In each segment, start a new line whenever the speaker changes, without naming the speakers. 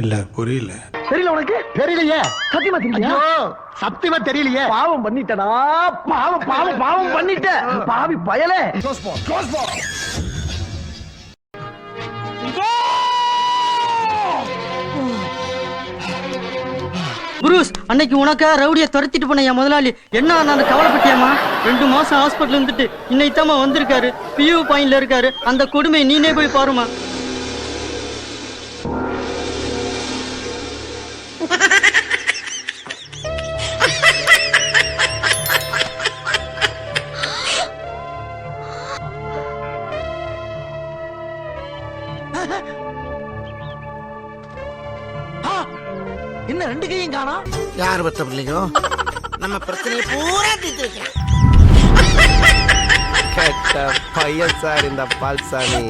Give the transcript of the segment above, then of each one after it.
இல்ல. புரியல.
தெரியல உனக்கு? தெரியலையே. சத்தியமா தெரியல சத்தியமா தெரியலையே. பாவம் பண்ணிட்டடா. பாவம் பாவம் பாவம் பண்ணிட்ட பாவி பயலே.
புரூஸ் அன்னைக்கு உனக்கா ரவுடிய துரத்திட்டு போன என் முதலாளி. என்ன அந்த கவலைப்பட்டியாமா ரெண்டு மாசம் ஹாஸ்பிட்டல் இருந்துட்டு இன்னைக்கு வந்திருக்காரு. பியூ பாயிண்ட்ல இருக்காரு. அந்த கொடுமை நீனே போய் பாருமா
என்ன ரெண்டு கையும் காணா?
யார் பத்த பிள்ளைங்க நம்ம பிரச்சனையை பூரா தீர்த்து
கெட்ட பையன் சார் இந்த பால்சாமி.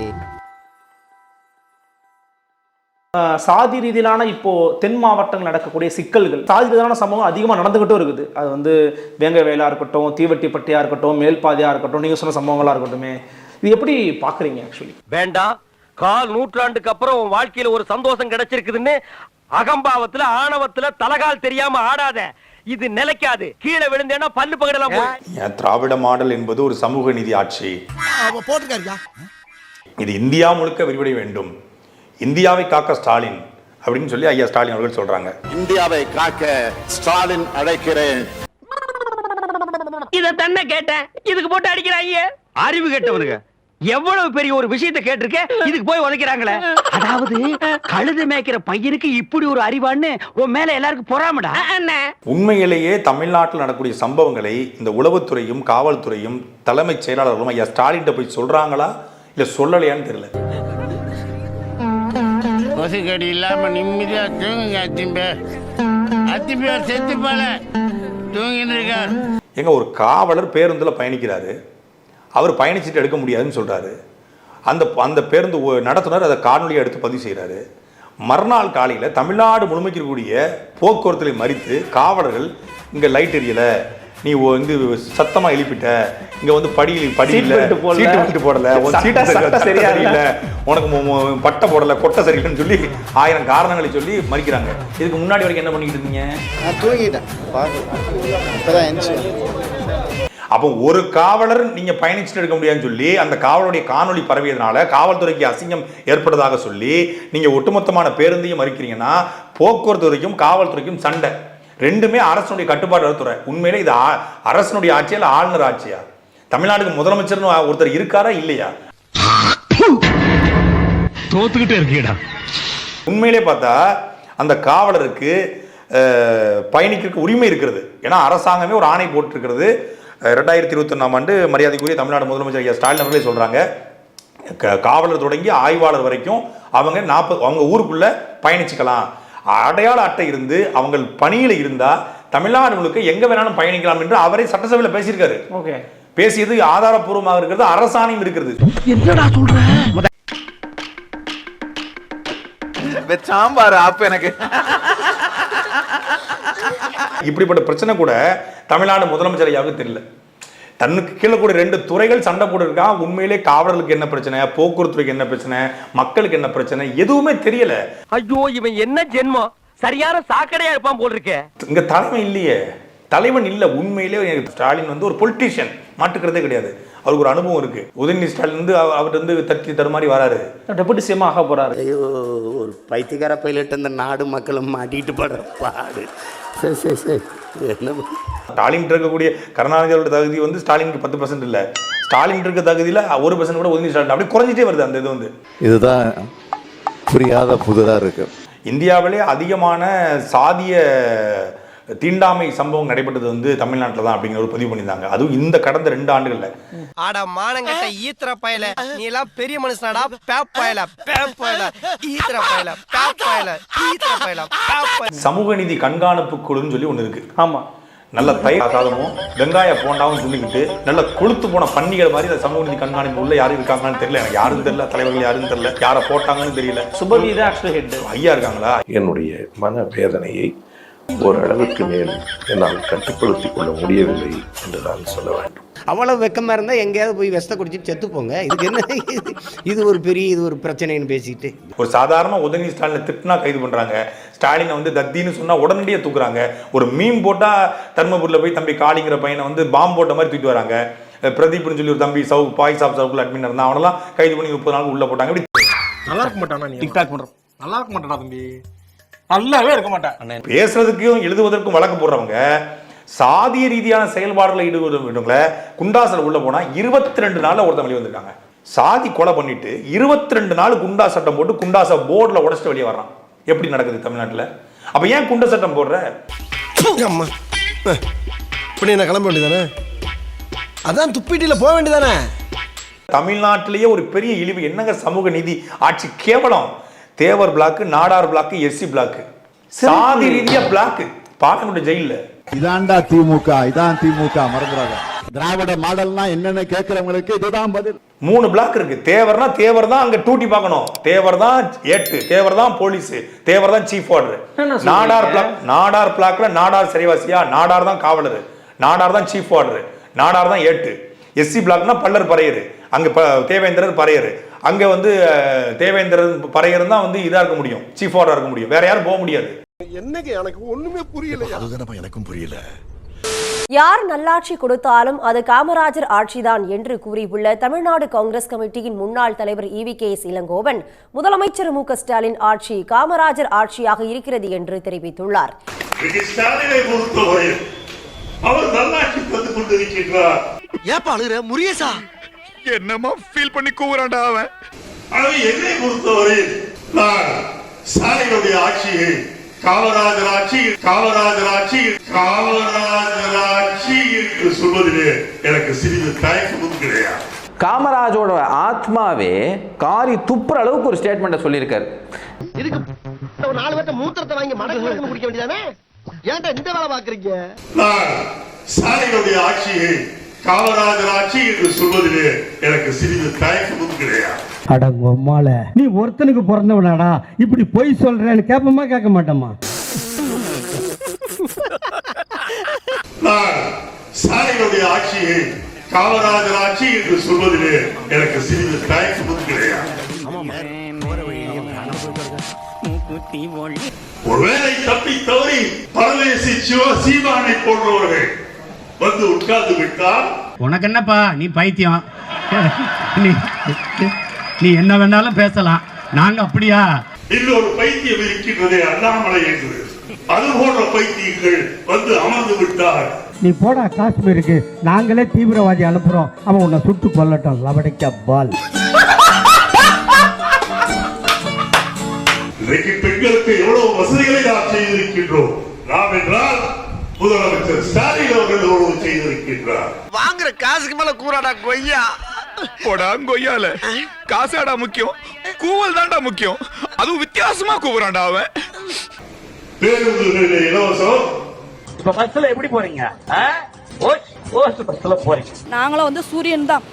சாதி ரீதியிலான இப்போ தென் மாவட்டங்கள் நடக்கக்கூடிய சிக்கல்கள் சாதி ரீதியிலான சம்பவம் அதிகமாக நடந்துகிட்டும் இருக்குது. அது வந்து வேங்க வேலா இருக்கட்டும் தீவட்டிப்பட்டியா இருக்கட்டும் மேல்பாதியா இருக்கட்டும் நீங்க சொன்ன சம்பவங்களா இருக்கட்டுமே. இது எப்படி பாக்குறீங்க ஆக்சுவலி
வேண்டாம் கால் நூற்றாண்டுக்கு அப்புறம் உன் வாழ்க்கையில ஒரு சந்தோஷம் கிடைச்சிருக்குதுன்னு அகம்பாவத்துல ஆணவத்துல தலகால் தெரியாம ஆடாத. இது நிலைக்காது. கீழே விழுந்தேன்னா பல்லு பகடலாம்
திராவிட மாடல் என்பது ஒரு சமூக நீதி ஆட்சி. இது இந்தியா முழுக்க விரிவடைய வேண்டும். இந்தியாவை காக்க ஸ்டாலின் அப்படின்னு சொல்லி ஐயா ஸ்டாலின் அவர்கள் சொல்றாங்க.
இந்தியாவை காக்க ஸ்டாலின் அழைக்கிறேன்.
இத தன்ன கேட்டேன். இதுக்கு போட்டு அடிக்கிறாங்க அறிவு கேட்டவனுங்க. எவ்வளவு பெரிய ஒரு விஷயத்தை கேட்டிருக்க? இதுக்கு போய் உதைக்கிறாங்களே. அதாவது கழுது மேய்க்கிற பையனுக்கு இப்படி ஒரு அறிவான்னு உன் மேல எல்லாருக்கும் பொறாமடா?
உண்மையிலேயே தமிழ்நாட்டில் நடக்கக்கூடிய சம்பவங்களை இந்த உளவுத்துறையும் காவல்துறையும் தலைமைச் செயலாளர்களும் ஐயா ஸ்டாலின்கிட்ட போய் சொல்றாங்களா? இல்ல சொல்லலையான்னு தெரியல.
கொசுக்கடி இல்லாம நிம்மதியா தூங்குங்க அத்திம்பே. அத்திம்பேர் செத்து போல. தூங்கின்னு இருக்கார்.
எங்க ஒரு காவலர் பேருந்துல பயணிக்கிறாரு. அவர் பயணிச்சுட்டு எடுக்க முடியாதுன்னு சொல்றாரு. அந்த அந்த பேருந்து நடத்துனர் அதை காணொலியை எடுத்து பதிவு செய்கிறாரு மறுநாள் காலையில் தமிழ்நாடு முழுமைக்கு இருக்கக்கூடிய போக்குவரத்துல மறித்து காவலர்கள் இங்கே லைட் எரியல. நீ வந்து சத்தமா எழுப்பிட்ட. இங்க வந்து படி படி
Seat
இல்ல. சீட்டு பெல்ட் போடல.
சட்டை- சரியா இல்ல.
உனக்கு பட்டை போடல கொட்டை சரியில்லைன்னு சொல்லி ஆயிரம் காரணங்களை சொல்லி மறிக்கிறாங்க. இதுக்கு முன்னாடி வரைக்கும் என்ன பண்ணிட்டு இருந்தீங்க?
நான் தூங்கிட்டேன்.
அப்போ ஒரு காவலர் நீங்க பயணிச்சுட்டு எடுக்க முடியாதுன்னு சொல்லி அந்த காவலுடைய காணொளி பரவியதுனால காவல்துறைக்கு அசிங்கம் ஏற்பட்டதாக சொல்லி நீங்க ஒட்டுமொத்தமான பேருந்தையும் மறிக்கிறீங்கன்னா போக்குவரத்து துறைக்கும் காவல்துறைக்கும் சண்டை. ரெண்டுமே அரசனுடைய கட்டுப்பாடு துறை. உண்மையிலே இது அரசனுடைய ஆட்சியா இல்ல ஆளுநர் ஆட்சியா? தமிழ்நாட்டுக்கு முதலமைச்சர்னு ஒருத்தர் இருக்காரா இல்லையா?
தோத்துக்கிட்டே இருக்கீடா
உண்மையிலே பார்த்தா அந்த காவலருக்கு பயணிக்கிறதுக்கு உரிமை இருக்கிறது. ஏன்னா அரசாங்கமே ஒரு ஆணை போட்டிருக்கிறது. ரெண்டாயிரத்தி இருபத்தொன்னாம் ஆண்டு மரியாதைக்குரிய தமிழ்நாடு முதலமைச்சர் ஐயா ஸ்டாலின் அவர்களே சொல்றாங்க. க- காவலர் தொடங்கி ஆய்வாளர் வரைக்கும் அவங்க நாற்பது அவங்க ஊருக்குள்ள பயணிச்சுக்கலாம். அடையாள அட்டை இருந்து அவங்க பணியில இருந்தா தமிழ்நாடு முழுக்க எங்க வேணாலும் பயணிக்கலாம் என்று அவரே சட்டசபையில் பேசியிருக்காரு.
ஓகே.
பேசியது ஆதாரப்பூர்வமாக இருக்கிறது அரசாணையும் இருக்கிறது.
என்னடா சொல்ற?
சாம்பார் ஆப்பு எனக்கு.
இப்படிப்பட்ட பிரச்சனை கூட தமிழ்நாடு முதலமைச்சர் ஐயாவுக்கு தெரியல. தன்னுக்கு கீழே கூட ரெண்டு துறைகள் சண்டை போட்டு இருக்கான். உண்மையிலே காவலர்களுக்கு என்ன பிரச்சனை? போக்குவரத்துறைக்கு என்ன பிரச்சனை? மக்களுக்கு என்ன பிரச்சனை? எதுவுமே தெரியல.
ஐயோ இவன் என்ன ஜென்மம்? சரியான சாக்கடையா இருப்பான் போல் இருக்கே
இங்க தலைவன் இல்லையே. தலைவன் இல்ல. உண்மையிலே எனக்கு ஸ்டாலின் வந்து ஒரு பொலிட்டீஷியன் மாட்டுக்கிறதே கிடையாது. அவருக்கு ஒரு அனுபவம் இருக்கு. உதயநிதி ஸ்டாலின் வந்து அவ- அவர்ட்ட வந்து தட்டி தடுமாறி வராரு.
டெபுட்டி சிஎம் ஆக போறாரு.
ஐயோ ஒரு பைத்தியக்கார பைலட் இந்த நாடு மக்களும் மாட்டிட்டு படுற பாடு. சரி சரி சரி என்ன?
ஸ்டாலின் இருக்கக்கூடிய கருணாநிதியோட தகுதி வந்து ஸ்டாலினுக்கு பத்து பர்சன்ட் இல்ல. ஸ்டாலின் இருக்க தகுதியில ஒரு பர்சன்ட் கூட உதயநிதி ஸ்டாலின் அப்படியே குறைஞ்சிட்டே வருது அந்த இது வந்து.
இதுதான் புரியாத புதுதா இருக்கு.
இந்தியாவிலே அதிகமான சாதிய தீண்டாமை சம்பவம் நடைபெற்றது வந்து தமிழ்நாட்டில் தான் அப்படிங்கிற ஒரு பதிவு பண்ணியிருந்தாங்க. அதுவும் இந்த கடந்த ரெண்டு ஆண்டுகள்ல.
ஆடா மானங்கட்ட ஈத்திர பயல. நீ எல்லாம் பெரிய மனுஷனாடா பேப் பயல பேப் பயல ஈத்திர பயல பேப் பயல ஈத்திர பயல
சமூக நீதி கண்காணிப்பு குழுன்னு சொல்லி ஒன்று இருக்கு.
ஆமா.
நல்ல தயிர் சாதமும் வெங்காய போண்டாவும் துணிக்கிட்டு நல்ல கொளுத்து போன பன்னிகள் மாதிரி இந்த சமூக நீதி கண்காணிப்பு உள்ள யாரும் இருக்காங்கன்னு தெரியல. எனக்கு யாரும் தெரியல தலைவர்கள் யாரும் தெரியல யாரை போட்டாங்கன்னு தெரியல.
சுபவி தான் ஆக்சுவலி ஹெட்
ஐயா இருக்காங்களா?
என்னுடைய மன வேதனையை ஓரளவுக்கு மேல் என்னால் கட்டுப்படுத்திக் கொள்ள முடியவில்லை என்று நான் சொல்ல வேண்டும்.
அவ்வளவு வெக்கமா இருந்தா எங்கேயாவது போய் விஷத்தை குடிச்சிட்டு செத்து போங்க. இதுக்கு என்ன? இது- ஒரு பெரிய இது ஒரு பிரச்சனைன்னு பேசிட்டு.
ஒரு சாதாரண உதயநிதி ஸ்டாலினை திட்டினா கைது பண்றாங்க. ஸ்டாலினை வந்து தத்தின்னு சொன்னா உடனடியாக தூக்குறாங்க. ஒரு மீன் போட்டா தர்மபுரியில் போய் தம்பி காளிங்கிற பையனை வந்து பாம்பு போட்ட மாதிரி தூக்கிட்டு வராங்க. பிரதீப்னு சொல்லி ஒரு தம்பி சவு பாய் சாப் சவுக்குள்ள அட்மின் இருந்தான். அவனெல்லாம் கைது பண்ணி முப்பது நாளுக்கு உள்ள போட்டாங்க. இப்படி
நல்லா இருக்க மாட்டானா நீ?
டிக்டாக் பண்றோம்.
நல்லா இருக்க மாட்டானா தம்பி? நல்லாவே இருக்க மாட்டேன்.
பேசுறதுக்கும் எழுதுவதற்கும் வழக்கு போடுறவங்க சாதிய ரீதியான செயல்பாடுகளை ஈடுபடுறவங்கள குண்டாசில் உள்ள போனா இருபத்தி ரெண்டு நாள்ல ஒருத்தன் வெளியே வந்திருக்காங்க. சாதி கொலை பண்ணிட்டு இருபத்தி ரெண்டு நாள் குண்டா சட்டம் போட்டு குண்டாச போர்டில் உடச்சிட்டு வெளியே வர்றான். எப்படி நடக்குது தமிழ்நாட்டுல? அப்ப ஏன் குண்ட சட்டம் போடுற?
அம்மா. இப்படி நான் கிளம்ப வேண்டியதானே? அதான் துப்பிட்டில போக வேண்டியதானே?
தமிழ்நாட்டிலேயே ஒரு பெரிய இழிவு. என்னங்க சமூக நீதி? ஆட்சி கேவலம். Thevar block Nadar block SC block சாதி ரீதியா பிளாக் பாலங்குடி ஜெயில்ல.
இதான்டா திமுக இதான் திமுக மறந்துடாத. திராவிட மாடல்னா என்னன்னு கேட்கிறவங்களுக்கு இதுதான் பதில்.
மூணு பிளாக் இருக்கு. தேவர்னா தேவர் தான் அங்க டூட்டி பார்க்கணும். தேவர் தான் ஏட்டு தேவர் தான் போலீஸ் தேவர் தான் chief order Nadar block Nadar பிளாக்ல நாடார் சிறைவாசியா? நாடார் தான் காவலர். நாடார் தான் சீஃப் ஆர்டர் நாடார் தான் ஏட்டு. எஸ்சி பிளாக்னா பல்லர் பறையர். அங்க ப- தேவேந்திரர் பறையர். அங்க வந்து தேவேந்திரர் பறையர் தான் வந்து இதா இருக்க முடியும். சீஃப் ஆர்டர் இருக்க முடியும். வேற யாரும் போக முடியாது.
என்னங்க எனக்கு ஒண்ணுமே புரியல அதுதானப்பா எனக்கும் புரியல.
யார் நல்லாட்சி கொடுத்தாலும் அது காமராஜர் ஆட்சிதான் என்று கூறியுள்ள தமிழ்நாடு காங்கிரஸ் கமிட்டியின் முன்னாள் தலைவர் இவி கே எஸ் இளங்கோவன் முதலமைச்சர் மு க ஸ்டாலின் ஆட்சி காமராஜர் ஆட்சியாக இருக்கிறது என்று தெரிவித்துள்ளார்.
அவர் நல்லாட்சி தந்து கொண்டிருக்கின்றார்.
ஏப்பா அழுகுற? முரியசா
என்னமா ஃபீல் பண்ணி கூவுறான்டா அவன். அது என்னை பொறுத்தவரையில் நான் ஸ்டாலினுடைய ஆட்சியை காமராஜர் ஆட்சி காமராஜர் ஆட்சி காமராஜர் ஆட்சி என்று சொல்வதிலே எனக்கு சிறிது தயக்கமும் கிடையாது.
காமராஜோட ஆத்மாவே காரி துப்புற அளவுக்கு ஒரு ஸ்டேட்மெண்ட்டை சொல்லியிருக்காரு.
இதுக்கு ஒரு நாலு பேர்த்த மூத்திரத்தை வாங்கி மடக்கு குடிக்க வேண்டியதானே? ஏன்டா இந்த வேலை பாக்குறீங்க
நான் ஸ்டாலினுடைய ஆட்சியை காமராஜர் ஆட்சி என்று சொல்வதிலே எனக்கு சிறிது தயக்கமும் கிடையாது.
அடங்கம்மால நீ ஒருத்தனுக்கு பிறந்தவனாடா இப்படி பொய் சொல்றேன்னு கேப்பமா கேட்க மாட்டேமா
நான் ஸ்டாலினுடைய ஆட்சியை காமராஜர் ஆட்சி என்று சொல்வதிலே எனக்கு சிறிது தயக்கமும் கிடையாது. ஒருவேளை தப்பி தவறி பரதேசி சிவ சீமானை போன்றவர்கள் வந்து உட்கார்ந்து விட்டால்
உனக்கு என்னப்பா? நீ பைத்தியம். நீ நீ என்ன வேணாலும் பேசலாம். நாங்க அப்படியா?
இன்னொரு பைத்தியம் இருக்கின்றதே அண்ணாமலை என்று. அது போன்ற பைத்தியங்கள் வந்து அமர்ந்து விட்டார்.
நீ போடா காஷ்மீருக்கு. நாங்களே தீவிரவாதி அனுப்புறோம். அவன் உன்னை சுட்டு கொல்லட்டும் லபடிக்க பால்.
இன்றைக்கு பெண்களுக்கு எவ்வளவு வசதிகளை நாம் செய்திருக்கின்றோம். நாம் என்றால் முதலமைச்சர் ஸ்டாலின் அவர்கள் எவ்வளவு செய்திருக்கின்றார்.
வாங்குற காசுக்கு மேல கூறாடா கொய்யா?
போடா கொய்யால. காசாடா முக்கியம். கூவல் தான்டா முக்கியம். அதுவும் வித்தியாசமா கூவுறான்டா அவன். பேருந்துகளில் இலவசம்.
இப்ப பஸ்ல எப்படி போறீங்க? பஸ்ல போறீங்க.
நாங்களும் வந்து சூரியன் தான்.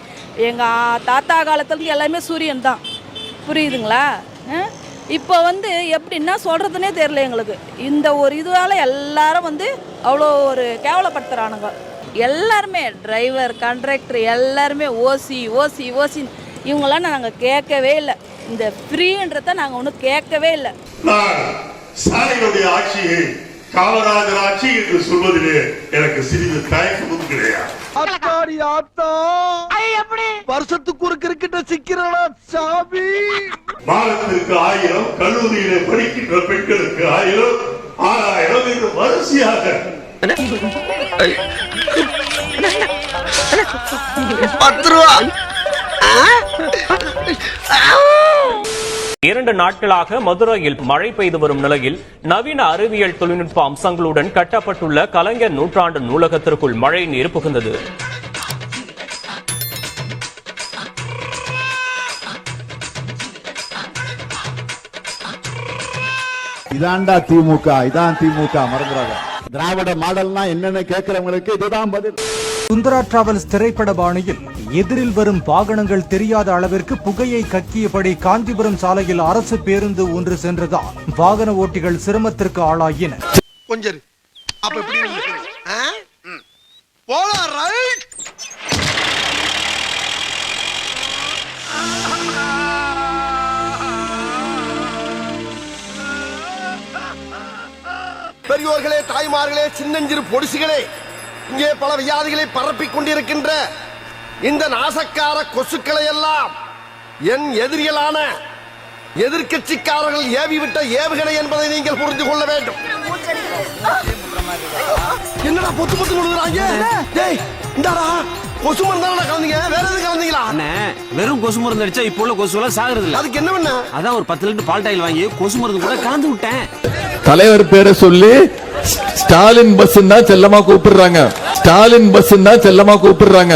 எங்க தாத்தா காலத்துல எல்லாமே சூரியன் தான். புரியுதுங்களா? இப்போ வந்து எப்படின்னா சொல்கிறதுனே தெரில தெரியல எங்களுக்கு. இந்த ஒரு இதுவால் எல்லாரும் வந்து அவ்வளோ ஒரு கேவலப்படுத்துகிறானுங்க எல்லாருமே டிரைவர் கண்ட்ராக்டர் எல்லாருமே ஓசி ஓசி ஓசி இவங்களாம் நாங்கள் கேட்கவே இல்லை. இந்த ஃப்ரீன்றத நாங்கள் ஒன்றும் கேட்கவே இல்லை.
ஆட்சியை காமராஜர் ஆட்சி என்று சொல்வதிலே எனக்கு சிறிது தயக்கமும் கிடையாது. மாதத்திற்கு ஆயிரம் கல்லூரியிலே படிக்கின்ற பெண்களுக்கு ஆயிரம் ஆறாயிரம் என்று வரிசையாக.
பத்து ரூபா.
இரண்டு நாட்களாக மதுரையில் மழை பெய்து வரும் நிலையில் நவீன அறிவியல் தொழில்நுட்ப அம்சங்களுடன் கட்டப்பட்டுள்ள கலைஞர் நூற்றாண்டு நூலகத்திற்குள் மழை நீர் புகுந்தது.
இதான்டா திமுக இதான் திமுக மறந்துடாத திராவிட மாடல்னா என்னன்னு கேட்கிறவங்களுக்கு இதுதான் பதில்.
சுந்தரா டிராவல்ஸ் திரைப்பட பாணியில் எதிரில் வரும் வாகனங்கள் தெரியாத அளவிற்கு புகையை கக்கியபடி காஞ்சிபுரம் சாலையில் அரசு பேருந்து ஒன்று சென்றதால் வாகன ஓட்டிகள் சிரமத்திற்கு ஆளாயினர்.
கொஞ்சம் பெரியோர்களே தாய்மார்களே சின்னஞ்சிறு பொடிசுகளே இங்கே பல வியாதிகளை பரப்பிக் கொண்டிருக்கின்ற இந்த நாசக்கார கொசுக்களை எல்லாம் என் எதிரிகளான எதிர்க்கட்சிக்காரர்கள் ஏவிவிட்ட ஏவுகணை என்பதை நீங்கள் புரிந்து கொள்ள வேண்டும். என்னடா பொத்து பொத்து கொடுக்குறாங்க டேய் இந்தாடா. கொசு மருந்தானடா கலந்தீங்க. வேற எதுவும் கலந்தீங்களா?
வெறும் கொசு மருந்து அடிச்சா இப்போ உள்ள கொசு எல்லாம் சாகுறது இல்ல
அதுக்கு என்ன பண்ண?
அதான் ஒரு பத்து லிட்டர் பால் டாயில் வாங்கி கொசு மருந்து கூட கலந்து விட்டேன்.
தலைவர் பேரை சொல்லி ஸ்டாலின் பஸ் தான் செல்லமா கூப்பிடுறாங்க. ஸ்டாலின் பஸ் தான் செல்லமா கூப்பிடுறாங்க.